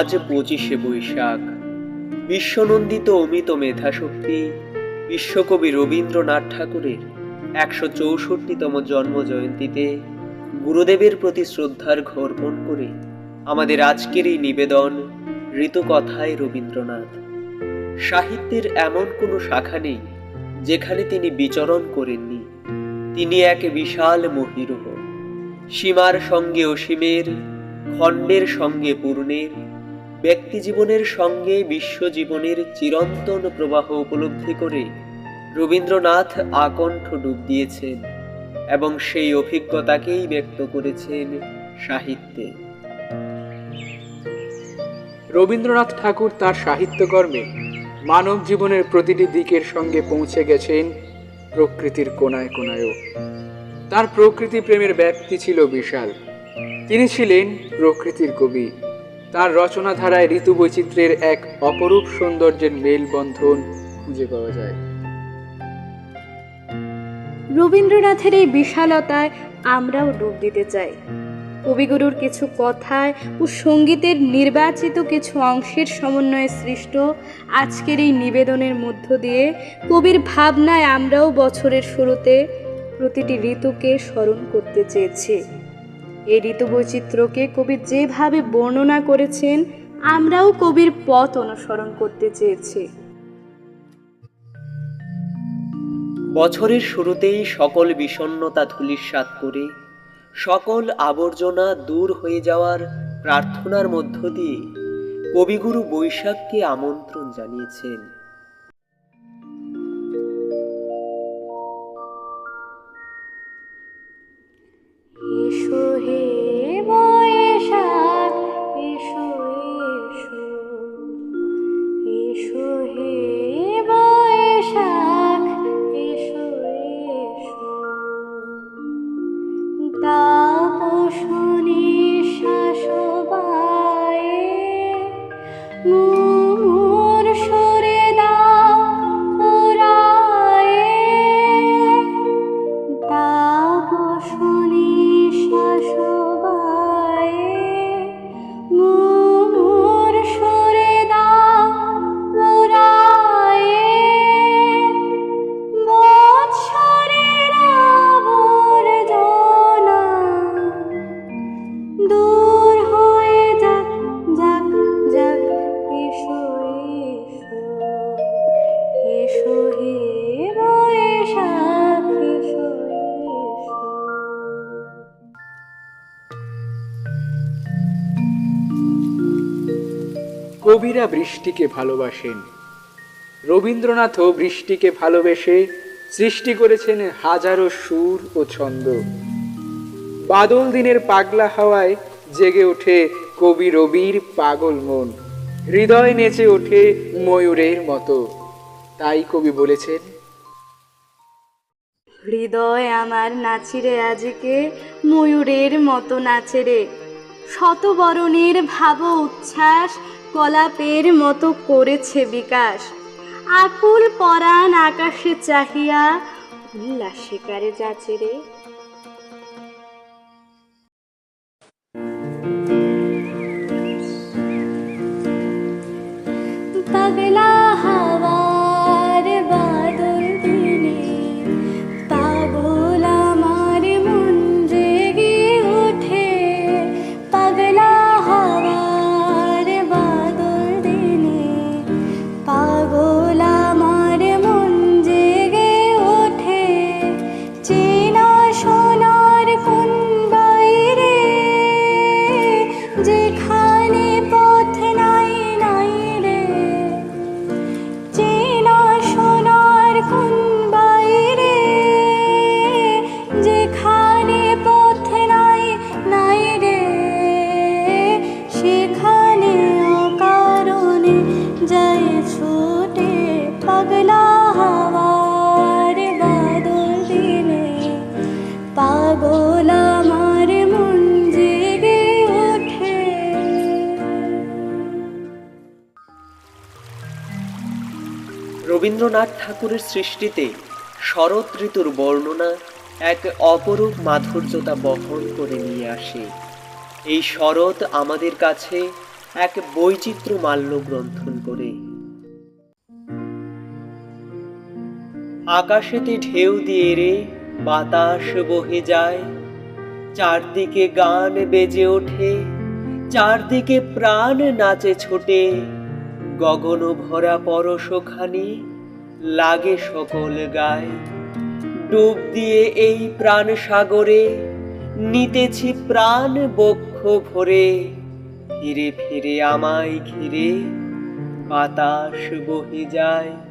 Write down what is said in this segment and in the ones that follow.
আজ পঁচিশে বৈশাখ। বিশ্বনন্দিত অমিত মেধাশক্তি, বিশ্বকবি রবীন্দ্রনাথ ঠাকুরের একশো চৌষট্টিতম জন্ম জয়ন্তীতে গুরুদেবের প্রতি শ্রদ্ধার ঘর্পণ করে আমাদের আজকের এই নিবেদন ঋতুকথায় রবীন্দ্রনাথ। সাহিত্যের এমন কোনো শাখা নেই যেখানে তিনি বিচরণ করেননি। তিনি এক বিশাল মহিরুহ। সীমার সঙ্গে অসীমের, খণ্ডের সঙ্গে পূর্ণের ব্যক্তি জীবনের সঙ্গে বিশ্বজীবনের চিরন্তন প্রবাহ উপলব্ধি করে রবীন্দ্রনাথ আকণ্ঠ ডুব দিয়েছেন এবং সেই অভিজ্ঞতাকেই ব্যক্ত করেছেন সাহিত্যে। রবীন্দ্রনাথ ঠাকুর তার সাহিত্যকর্মে মানব জীবনের প্রতিটি দিকের সঙ্গে পৌঁছে গেছেন প্রকৃতির কোনায় কোনায়ও তার প্রকৃতি প্রেমের ব্যাপ্তি ছিল বিশাল। তিনি ছিলেন প্রকৃতির কবি। তার রচনাধারায় ঋতু বৈচিত্র্যের এক অপরূপ সৌন্দর্যের মেলবন্ধন খুঁজে পাওয়া যায়। রবীন্দ্রনাথের এই বিশালতায় আমরাও ডুব দিতে চাই। কবিগুরুর কিছু কথায় ও সঙ্গীতের নির্বাচিত কিছু অংশের সমন্বয়ে সৃষ্ট আজকের এই নিবেদনের মধ্য দিয়ে কবির ভাবনায় আমরাও বছরের শুরুতে প্রতিটি ঋতুকে স্মরণ করতে চেয়েছি। এই ঋতু বৈচিত্র্যকে কবি যেভাবে বর্ণনা করেছেন, আমরাও কবির পথ অনুসরণ করতে চেয়েছি। বছরের শুরুতেই সকল বিষণ্ণতা ধূলিসাৎ করে, সকল আবর্জনা দূর হয়ে যাওয়ার প্রার্থনার মধ্য দিয়ে কবিগুরু বৈশাখকে আমন্ত্রণ জানিয়েছেন। এসো হে বৈশাখ এসো এসো। এসো হে বৈশাখ এসো এসো। তাপসনি শাসবায়ে, মুমুর সরে দাও ওরায়ে। তাপসনি শাসবায়ে কবিরা বৃষ্টিকে ভালোবাসেন। রবীন্দ্রনাথও বৃষ্টিকে ভালোবেসে সৃষ্টি করেছেন হাজারো সুর ও ছন্দ। বাদল দিনের পাগলা হাওয়ায় জেগে ওঠে কবি রবির পাগল মন। হৃদয় নেচে ওঠে ময়ূরের মতো। তাই কবি বলেছেন, হৃদয় আমার নাচিরে আজকে, ময়ূরের মতো নাচে রে। শতবরণের ভাব উচ্ছ্বাস কলাপের মতো করেছে বিকাশ। আকুল পরাণ আকাশে চাহিয়া উল্লাস শিকারে যাচ্ছে রে? রবীন্দ্রনাথ ঠাকুরের সৃষ্টিতে শরৎ ঋতুর বর্ণনা এক অপরূপ মাধুর্যতা বহন করে নিয়ে আসে। এই শরৎ আমাদের কাছে এক বৈচিত্র্য মাল্য গ্রন্থন করে। আকাশেতে ঢেউ দিয়ে রে, বাতাস বহে যায়। চারদিকে গান বেজে ওঠে, চারদিকে প্রাণ নাচে ছোটে। গগন ভরা পরশখানি লাগে সকল গায়ে। ডুব দিয়ে এই প্রাণ সাগরে নিতেছি প্রাণ বক্ষ ভরে। ফিরে ফিরে আমায় ঘিরে বাতাস বহে যায়।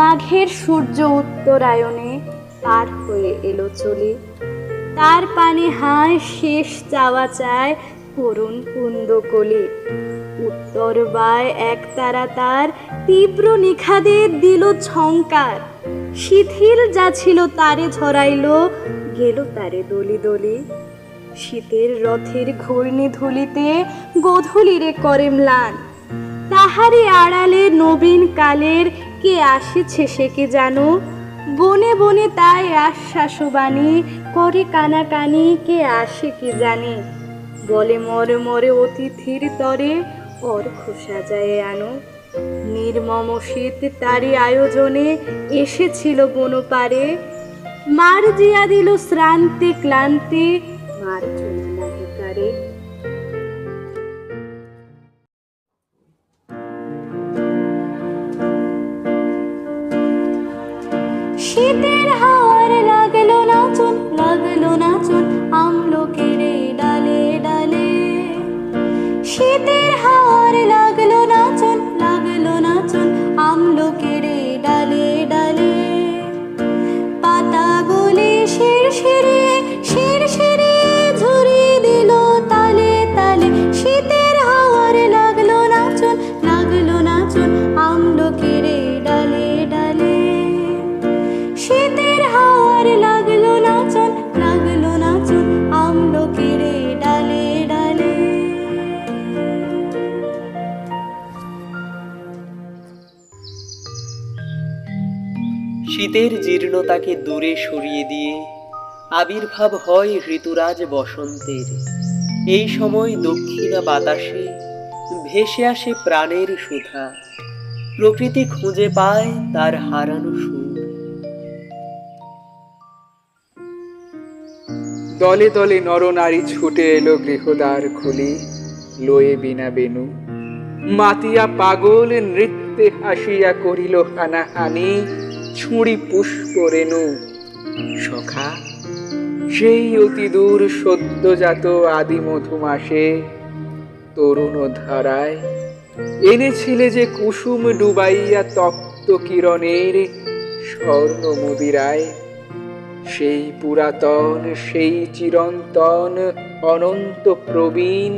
মাঘের সূর্য উত্তরায়ণে পার হয়ে এলো চলে। তার পানে হায় শেষ চাওয়া চায় করুণ কুন্দকলি। উত্তর বায় এক তারা তার তীব্র নিখাদে দিল ঝঙ্কার শিথিল যা ছিল তারে ঝরাইলো, গেল তারে দলি দলি। শীতের রথের ঘূর্ণি ধুলিতে গধূলিরে করে ম্লান। তাহারে আড়ালে নবীন কালের কে আসেছে সে কে জানো? বনে বনে তাই আশ্বাসবাণী করে কানাকানি কে আসে কি জানে? বলে মরে মরে অতিথির তরে অর্ঘ সাজায়ে আনো। নির্মম শীত তারই আয়োজনে এসেছিল বনপারে। মার জিয়া দিল শ্রান্তি ক্লান্তি, মার জন্য হাওয়ার লাগল নাচন লাগল নাচন জীর্ণতাকে দূরে সরিয়ে দিয়ে। আবির্ভাব হয় ঋতুরাজ বসন্তের। এই সময় দক্ষিণা বাতাসে ভেসে আসে প্রাণের সুধা। প্রকৃতি খুঁজে পায় তার হারানো সুর। দলে দলে নরনারী ছুটে এলো গৃহদ্বার খুলি, লয়ে বিনা বেনু। মাতিয়া পাগল নৃত্যে হাসিয়া করিল হানাহানি। ছুঁড়ি পুষ্প রেণু। সখা, সেই অতি দূর সদ্যজাত আদি মধুমাসে তরুণ ধারায় এনেছিলে যে কুসুম ডুবাইয়া তপ্ত কিরণের স্বর্ণ মুদিরায়। সেই পুরাতন, সেই চিরন্তন, অনন্ত প্রবীণ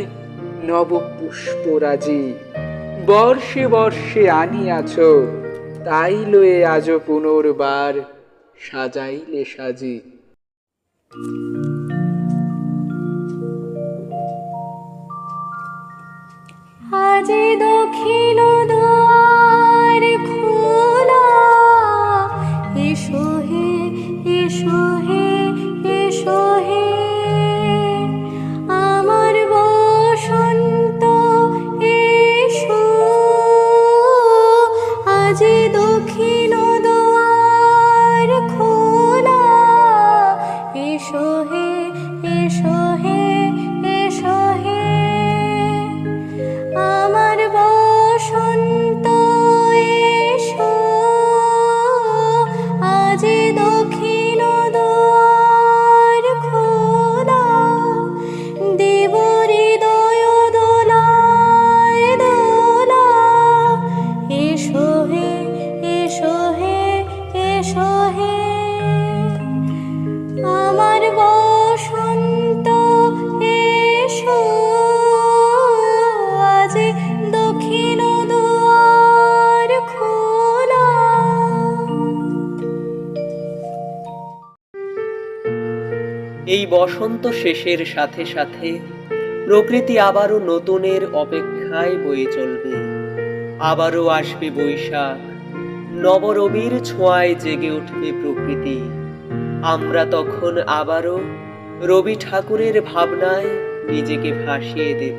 নব পুষ্পরাজি বর্ষে বর্ষে আনিয়াছ তাই লয়ে আজ পুনর্বার সাজাইলে সাজি। আজি দক্ষিণ এসো বসন্ত শেষের সাথে সাথে প্রকৃতি আবারও নতুনের অপেক্ষায় বয়ে চলবে। আবারও আসবে বৈশাখ, নবরবির ছোঁয়ায় জেগে উঠবে প্রকৃতি। আমরা তখন আবারও রবি ঠাকুরের ভাবনায় নিজেকে ভাসিয়ে দেব।